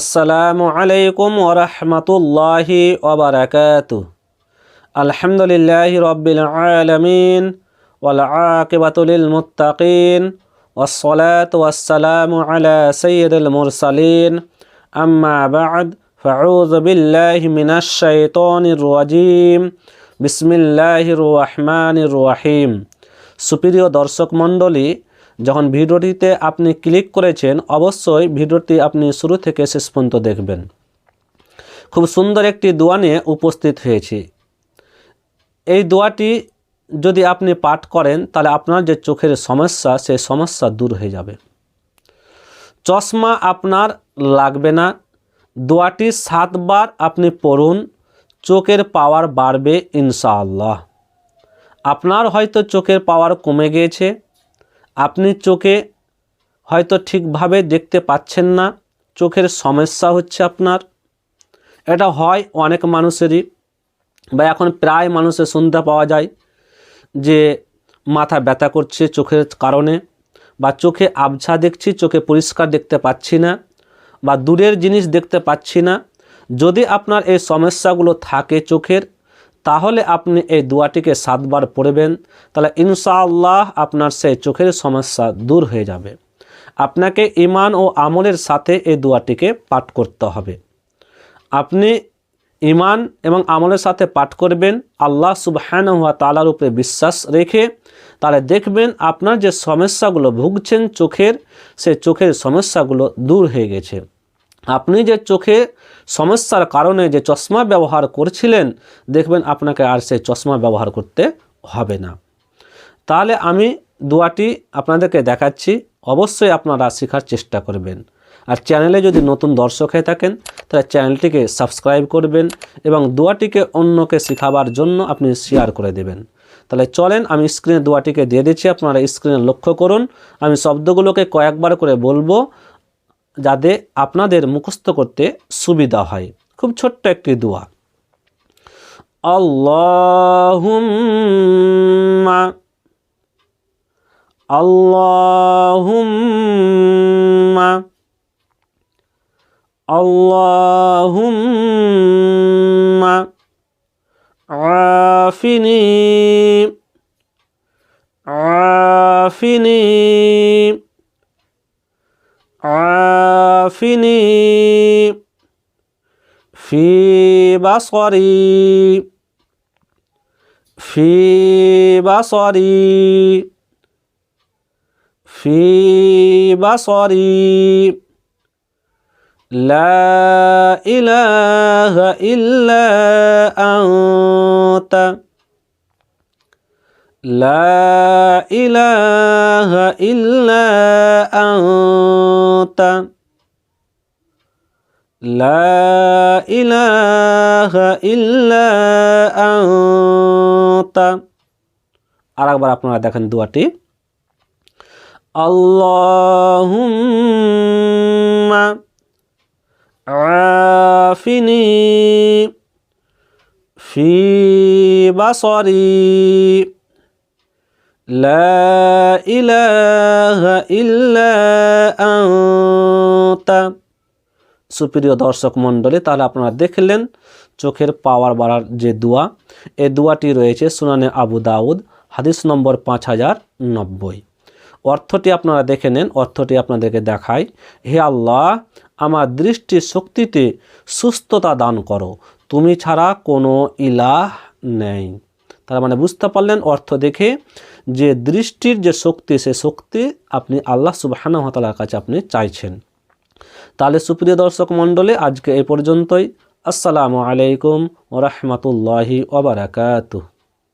আসসালামু আলাইকুম ওরহমতুল্লাহি ওবরাকাত আলহামদুলিল্লাহ রবিল আলমিন ওলাকিবাতুলিল মুতাকিন ওসলাত ওয়াসালামু আলা সৈয়দুল মুরসালিন। আম্মা বাদ ফাউজ বিল্লাহ মিনাশাইতনির রাজিম। বিসমিল্লাহির রহমানির রহিম। সুপ্রিয় দর্শক মণ্ডলী যখন ভিডিওটিতে আপনি ক্লিক করেছেন, অবশ্যই ভিডিওটি আপনি শুরু থেকে শেষ পর্যন্ত দেখবেন। খুব সুন্দর একটি দোয়া নিয়ে উপস্থিত হয়েছি। এই দোয়াটি যদি আপনি পাঠ করেন, তাহলে আপনার যে চোখের সমস্যা, সেই সমস্যা দূর হয়ে যাবে। চশমা আপনার লাগবে না। দোয়াটি সাতবার আপনি পড়ুন, চোখের পাওয়ার বাড়বে ইনশাআল্লাহ। আপনার হয়তো চোখের পাওয়ার কমে গিয়েছে। আপনি চোখে হয়তো ঠিকভাবে দেখতে পাচ্ছেন না, চোখের সমস্যা হচ্ছে আপনার। এটা হয় অনেক মানুষেরই বা এখন প্রায় মানুষের শুনতে পাওয়া যায় যে মাথা ব্যথা করছে চোখের কারণে বা চোখে আবছা দেখছি, চোখে পরিষ্কার দেখতে পাচ্ছি না বা দূরের জিনিস দেখতে পাচ্ছি না। যদি আপনার এই সমস্যাগুলো থাকে চোখের তাহলে আপনি এই দোয়াটিকে সাতবার পড়বেন, তাহলে ইনশাআল্লাহ আপনার সেই চোখের সমস্যা দূর হয়ে যাবে। আপনাকে ইমান ও আমলের সাথে এই দোয়াটিকে পাঠ করতে হবে। আপনি ইমান এবং আমলের সাথে পাঠ করবেন, আল্লাহ সুবহান হুয়া তালার উপরে বিশ্বাস রেখে, তাহলে দেখবেন আপনার যে সমস্যাগুলো ভুগছেন চোখের সে চোখের সমস্যাগুলো দূর হয়ে গেছে। আপনি যে চোখে সমস্যার কারণে যে চশমা ব্যবহার করছিলেন, দেখবেন আপনাকে আর সেই চশমা ব্যবহার করতে হবে না। তাহলে আমি দোয়াটি আপনাদেরকে দেখাচ্ছি, অবশ্যই আপনারা শেখার চেষ্টা করবেন। আর চ্যানেলে যদি নতুন দর্শক হয়ে থাকেন, তাহলে চ্যানেলটিকে সাবস্ক্রাইব করবেন এবং দোয়াটিকে অন্যকে শেখাবার জন্য আপনি শেয়ার করে দেবেন। তাহলে চলেন, আমি স্ক্রিনে দোয়াটিকে দিয়ে দিচ্ছি, আপনারা স্ক্রিনে লক্ষ্য করুন। আমি শব্দগুলোকে কয়েকবার করে বলব যাতে আপনাদের মুখস্থ করতে সুবিধা হয়। খুব ছোট্ট একটি দোয়া। আল্লাহুম্মা আল্লাহুম্মা আল্লাহুম্মা, আফিনি আফিনি। عافني في بصري في بصري في بصري. لا إله إلا أنت. لا إله إلا أنت. لا إله إلا أنت আরেকবার আপনারা দেখেন দোয়াটি আল্লাহুম্মা আফিনি ফি বাসরি لا إله إلا أنت সুপ্রিয় দর্শক মণ্ডলী, তাহলে আপনারা দেখলেন চোখের পাওয়ার বাড়ার যে দোয়া এই দোয়াটি রয়েছে সুনানে আবু দাউদ, হাদিস নম্বর পাঁচ হাজার নব্বই। অর্থটি আপনারা দেখে নেন, অর্থটি আপনাদেরকে দেখায় হে আল্লাহ, আমার দৃষ্টি শক্তিতে সুস্থতা দান করো, তুমি ছাড়া কোনো ইলাহ নেই। তার মানে বুঝতে পারলেন অর্থ দেখে যে দৃষ্টির যে শক্তি, সে শক্তি আপনি আল্লাহ সুবাহানহতালার কাছে আপনি চাইছেন। তাহলে সুপ্রিয় দর্শক মণ্ডলে আজকে এ পর্যন্তই। আসসালামু আলাইকুম ওরহমতুল্লাহি ওবরাকাতুহ